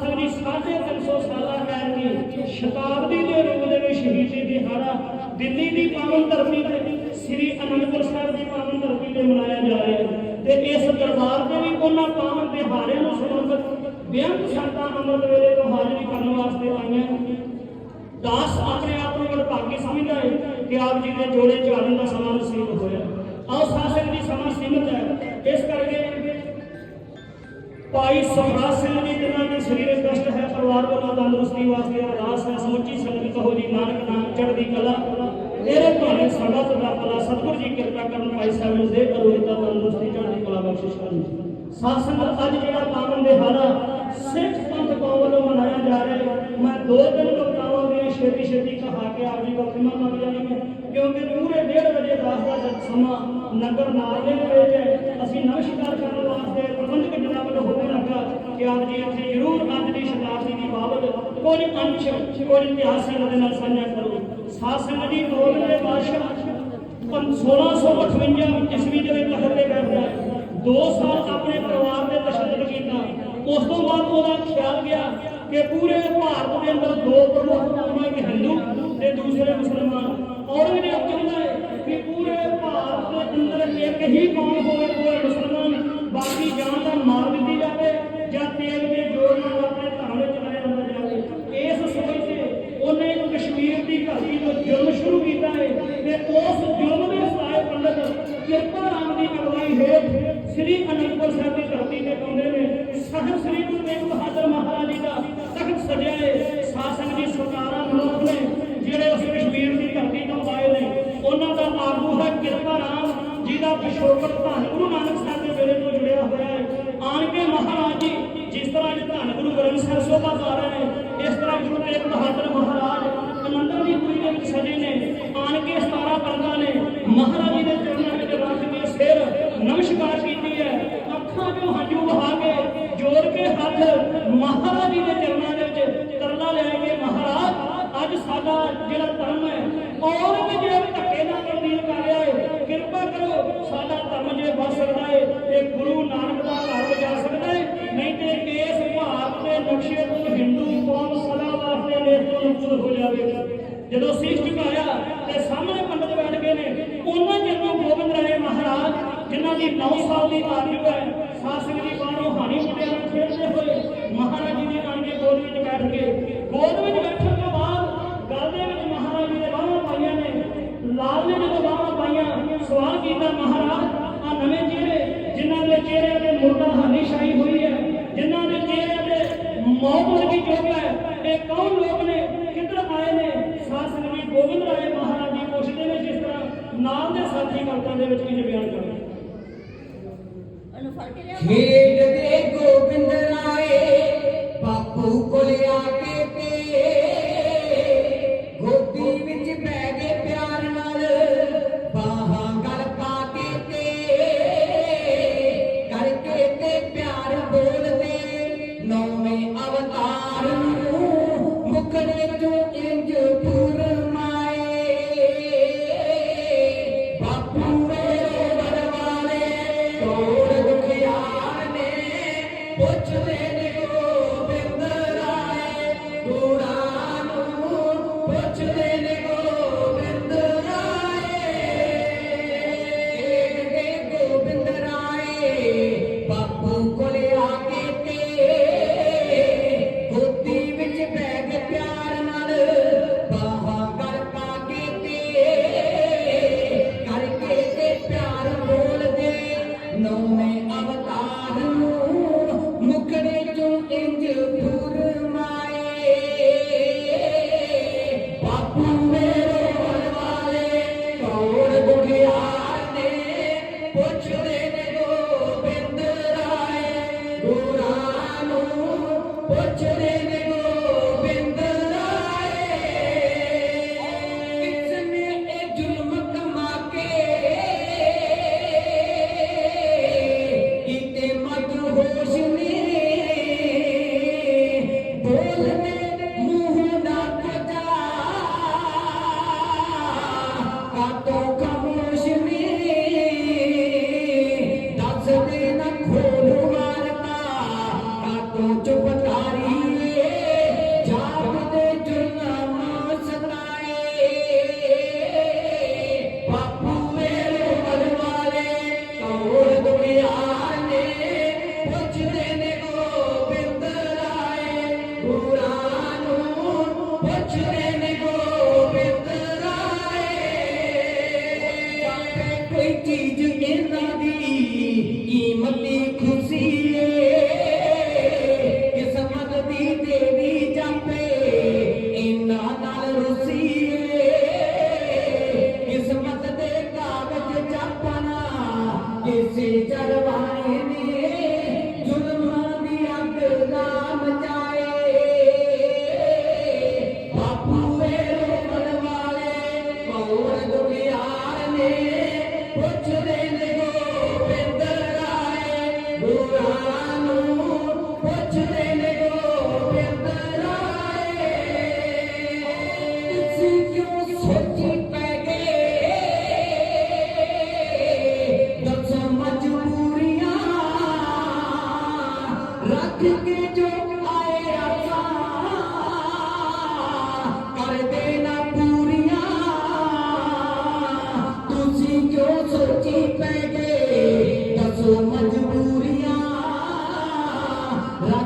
ਸਾਸਤਰ ਦੀ 350 ਸਾਲਾ ਹੈ ਕਿ ਸ਼ਤਾਬਦੀ ਦੇ ਰੂਪ ਦੇ ਵਿੱਚ ਸ਼ਹੀਦੀ ਦਿਹਾੜਾ ਦਿੱਲੀ ਦੀ ਪਾਵਨ ਧਰਤੀ ਤੇ ਸ੍ਰੀ ਅਨੰਦਪੁਰ ਸਾਹਿਬ ਦੀ ਪਾਵਨ ਧਰਤੀ ਤੇ ਮਨਾਇਆ ਜਾ ਰਿਹਾ ਹੈ। ਤੇ ਇਸ ਦਰਬਾਰ ਤੇ ਵੀ ਉਹਨਾਂ ਪਾਵਨ ਦਿਹਾੜਿਆਂ ਨੂੰ ਸਮਰਪਿਤ ਬੇਅੰਤ ਸੰਤਾਂ ਅੰਮ੍ਰਿਤ ਵੇਲੇ ਤੋਂ ਹਾਜ਼ਰੀ ਕਰਨ ਵਾਸਤੇ ਆਈਆਂ। ਦਾਸ ਆਪਣੇ ਆਪ ਨੂੰ ਵਡਭਾਗੀ ਸਮਝਦਾ ਹੈ ਕਿ ਆਪ ਜੀ ਦੇ ਜੋੜੇ ਝਾੜਨ ਦਾ ਸਮਾਂ ਨਸੀਬ ਹੋਇਆ। ਆਓ ਸਾਸਕ ਦੀ ਸਮਾਂ ਸੀਮਤ ਹੈ। ਭਾਈ ਸਮਰਾਜ ਸਿੰਘ ਜੀ, ਜਿਨ੍ਹਾਂ ਦੇ ਸਰੀਰਕ ਕਸ਼ਟ ਹੈ, ਪਰਿਵਾਰ ਵੱਲੋਂ ਤੰਦਰੁਸਤੀ ਵਾਸਤੇ ਅਰਦਾਸ ਹੈ, ਸਮੁੱਚੀ ਸੰਗਤ ਕਹੋ ਜੀ, ਨਾਨਕ ਨਾਮ ਚੜ੍ਹਦੀ ਕਲਾ। ਤੇਰੇ ਭਾਣੇ ਸਾਡਾ ਸਦਾ ਭਲਾ ਸਤਿਗੁਰ ਜੀ ਕਿਰਪਾ ਕਰਨ ਭਾਈ ਸਾਹਿਬ ਨੂੰ ਦੇ ਅਰੋਗਤਾ ਤੰਦਰੁਸਤੀ ਚੜ੍ਹਦੀ ਕਲਾ ਬਖਸ਼ਿਸ਼ ਕਰਨ ਸਾਧ ਸੰਗਤ, ਅੱਜ ਜਿਹੜਾ ਪਾਵਨ ਦਿਹਾੜਾ ਸਿੱਖ ਪੰਥ ਕੌਮ ਵੱਲੋਂ ਮਨਾਇਆ ਜਾ ਰਿਹਾ ਮੈਂ ਦੋ ਦਿਨ ਕਵਿਤਾਵਾਂ ਦੀਆਂ ਛੇਤੀ ਛੇਤੀ ਕਹਾ ਕੇ ਆਪ ਜੀ ਕੋਲ ਖਿਮਾ ਮੰਗ ਜਾਣੀ ਕਿਉਂਕਿ ਪੂਰੇ 1:30 ਵਜੇ ਦਾਸ ਦਾ ਸਮਾਂ ਨਗਰ ਨਾਰ ਦੇ ਵਿੱਚ ਅਸੀਂ ਨਮਸਕਾਰ ਕਰਨ ਕਿ ਆਪ ਜੀ ਇੱਥੇ ਜ਼ਰੂਰ ਅੱਜ ਦੀ ਸ਼ਤਾਬਦੀ ਦੀ ਬਾਬਤ ਕੁਝ ਅੰਸ਼, ਕੁਝ ਇਤਿਹਾਸ ਦੇ ਨਾਲ ਸਾਂਝਾ ਕਰੋ। ਸਾਧ ਸੰਗਤ ਜੀ ਦੇ ਬਾਦਸ਼ਾਹ 1658 ਈਸਵੀ ਦੇ ਵਿੱਚ ਤਖਤ ਤੇ ਬੈਠਦਾ ਹੈ। ਦੋ ਸਾਲ ਆਪਣੇ ਪਰਿਵਾਰ ਦੇ ਤਸ਼ੱਦਦ ਕੀਤਾ। ਉਸ ਤੋਂ ਬਾਅਦ ਉਹਦਾ ਖਿਆਲ ਗਿਆ ਕਿ ਪੂਰੇ ਭਾਰਤ ਦੇ ਅੰਦਰ ਦੋ ਪ੍ਰਮੁੱਖ ਕੌਮਾਂ ਇੱਕ ਹਿੰਦੂ ਤੇ ਦੂਸਰੇ ਮੁਸਲਮਾਨ। ਔਰ ਔਰੰਗਜ਼ੇਬ ਕਹਿੰਦਾ ਹੈ ਕਿ ਪੂਰੇ ਭਾਰਤ ਦੇ ਅੰਦਰ ਇੱਕ ਹੀ ਕੌਮ ਹੋ ਮੁਸਲਮਾਨ ਬਾਕੀ ਜਾਂ ਤਾਂ ਮਾਰ ਦਿੱਤੀ ਜਾਵੇ ਜਾਂ ਤੇਲ ਦੇ ਜੋਰ ਨਾਲ ਆਪਣੇ ਧਰਮ ਵਿੱਚ ਲਾਇਆ ਜਾਂਦਾ ਜਾਵੇ ਇਸ ਸੋਚ ਤੇ ਉਹਨੇ ਕਸ਼ਮੀਰ ਦੀ ਘਾਟੀ ਤੋਂ ਜੁਰਮ ਸ਼ੁਰੂ ਕੀਤਾ ਹੈ ਤੇ ਉਸ ਜੁਰਮ ਦੇ ਸਹਾਇ ਪੰਡਤ ਕਿਰਪਾ ਰਾਮ ਦੀ ਅਗਵਾਈ ਹੇਠ ਸ੍ਰੀ ਅਨੰਦਪੁਰ ਸਾਹਿਬ ਦੀ ਧਰਤੀ ਤੇ ਪਾਉਂਦੇ ਨੇ ਸਾਹਿਬ ਸ੍ਰੀ ਗੁਰੂ ਤੇਗ ਬਹਾਦਰ ਮਹਾਰਾਜ ਜੀ ਦਾ ਤਖਤ ਸਜਿਆ ਹੈ ਸਾਸਨ ਦੀ ਸਰਕਾਰਾਂ ਮਨੁੱਖ ਨੇ, ਜਿਹੜੇ ਉਸ ਕਸ਼ਮੀਰ ਦੀ ਧਰਤੀ ਤੋਂ ਆਏ ਨੇ, ਉਹਨਾਂ ਦਾ ਆਗੂ ਹੈ ਕਿਰਪਾ ਰਾਮ ਜੀ ਦਾ ਪਿਛੋਕੜ ਧੰਨ ਗੁਰੂ ਨਾਨਕ ਸਾਹਿਬ ਦੇ ਵੇਲੇ ਤੋਂ ਜੁੜਿਆ ਹੋਇਆ ਹੈ ਆਣ ਕੇ ਮਹਾਰਾਜ ਜੀ, ਜਿਸ ਤਰ੍ਹਾਂ ਅੱਜ ਧੰਨ ਗੁਰੂ ਗ੍ਰੰਥ ਸਾਹਿਬ ਸੋਭਾ ਪਾ ਰਹੇ ਨੇ ਇਸ ਤਰ੍ਹਾਂ ਗੁਰੂ ਤੇਗ ਬਹਾਦਰ ਮਹਾਰਾਜ ਅਨੰਦਰ ਦੀ ਪੂਰੀ ਦੇ ਵਿੱਚ ਸਜੇ ਨੇ ਆਣ ਕੇ 17 ਪੰਗਾਂ ਨੇ ਮਹਾਰਾਜ ਜੀ ਦੇ ਚਰਨਾਂ ਵਿੱਚ ਰੱਖ ਕੇ ਸਿਰ ਨਮਸਕਾਰ ਕੀਤੀ ਹੈ ਅੱਖਾਂ 'ਚੋਂ ਹੰਝੂ ਵਹਾ ਕੇ ਜੋੜ ਕੇ ਹੱਥ ਮਹਾਰਾਜ ਜੀ ਦੇ ਚਰਨਾਂ ਦੇ ਵਿੱਚ ਤਰਲਾ ਲੈ ਕੇ ਮਹਾਰਾਜ ਅੱਜ ਸਾਡਾ ਜਿਹੜਾ ਧਰਮ ਹੈ ਔਰੰਗਜ਼ੇਬ ਧੱਕੇ ਨਾਲ ਤਬਦੀਲ ਕਰ ਰਿਹਾ ਹੈ ਕਿਰਪਾ ਕਰੋ, ਸਾਡਾ ਧਰਮ ਜੇ ਬਚ ਸਕਦਾ ਹੈ ਤੇ ਗੁਰੂ ਨਾਨਕ ਦਾ ਘਰ ਬਚਾ ਸਕਦਾ ਹੈ ਨਹੀਂ ਤੇ ਇਸ ਭਾਰਤ ਦੇ ਨਕਸ਼ੇ ਤੋਂ ਹਿੰਦੂ ਕੌਮ ਸਦਾ ਵਾਸਤੇ ਦੇਸ਼ ਤੋਂ ਨੁਕਸ ਹੋ ਜਾਵੇਗਾ। ਜਦੋਂ ਸੀਸ ਝੁਕਾਇਆ, ਤੇ ਸਾਹਮਣੇ ਪੰਡਤ ਬੈਠ ਗਏ ਨੇ। ਉਹਨਾਂ ਜਦੋਂ ਗੋਬਿੰਦ ਰਾਏ ਮਹਾਰਾਜ, ਜਿਨ੍ਹਾਂ ਦੀ 9 ਸਾਲ ਦੀ ਆਯੂ ਹੈ ਸਾਸਕ ਦੀ ਬਾਣੋਂ ਹਾਣੀ ਮੁੰਡਿਆਂ ਨਾਲ ਖੇਡਦੇ ਹੋਏ ਮਹਾਰਾਜ ਜੀ ਦੇ ਆਣ ਕੇ ਗੋਦ ਵਿੱਚ ਬੈਠ ਕੇ ਗੋਦ ਵਿੱਚ ਬੈਠਣ ਤੋਂ ਬਾਅਦ ਗਲ ਦੇ ਵਿੱਚ ਮਹਾਰਾਜ ਜੀ ਦੇ ਬਾਹਾਂ ਪਾਈਆਂ ਨੇ ਲਾਲ ਨੇ ਜਦੋਂ ਬਾਹਾਂ ਪਾਈਆਂ ਸਵਾਲ ਕੀਤਾ ਮਹਾਰਾਜ ਆ ਨਵੇਂ ਚਿਹਰੇ ਜਿਨ੍ਹਾਂ ਦੇ ਚਿਹਰੇ ਤੇ ਮੁਰਦਾ ਹਾਨੀ ਛਾਈ ਹੋਈ ਹੈ ਜਿਨ੍ਹਾਂ ਦੇ ਚਿਹਰੇ ਤੇ ਮੌਤ ਵਰਗੀ ਚੋਕ ਹੈ ਇਹ ਕੌਣ ਲੋਕ ਨੇ ਕਿੱਧਰ ਆਏ ਨੇ? ਸਾਸਨ ਵੀ ਗੋਬਿੰਦ ਰਾਏ ਮਹਾਰਾਜ ਜੀ ਪੁੱਛਦੇ ਨੇ ਜਿਸ ਤਰ੍ਹਾਂ ਨਾਲ ਦੇ ਸਾਥੀ ਕਵਿਤਾ ਦੇ ਵਿੱਚ ਕਿੰਜ ਬਿਆਨ ਕਰਦੇ ਉਹਨੂੰ ਫੜ ਕੇ ਲਿਆ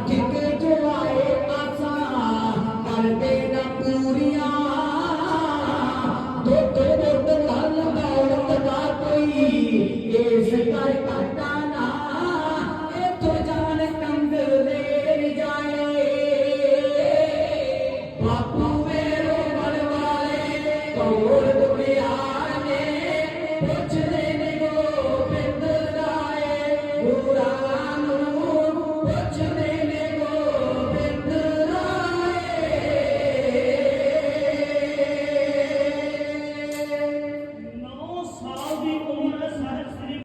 ਗਏ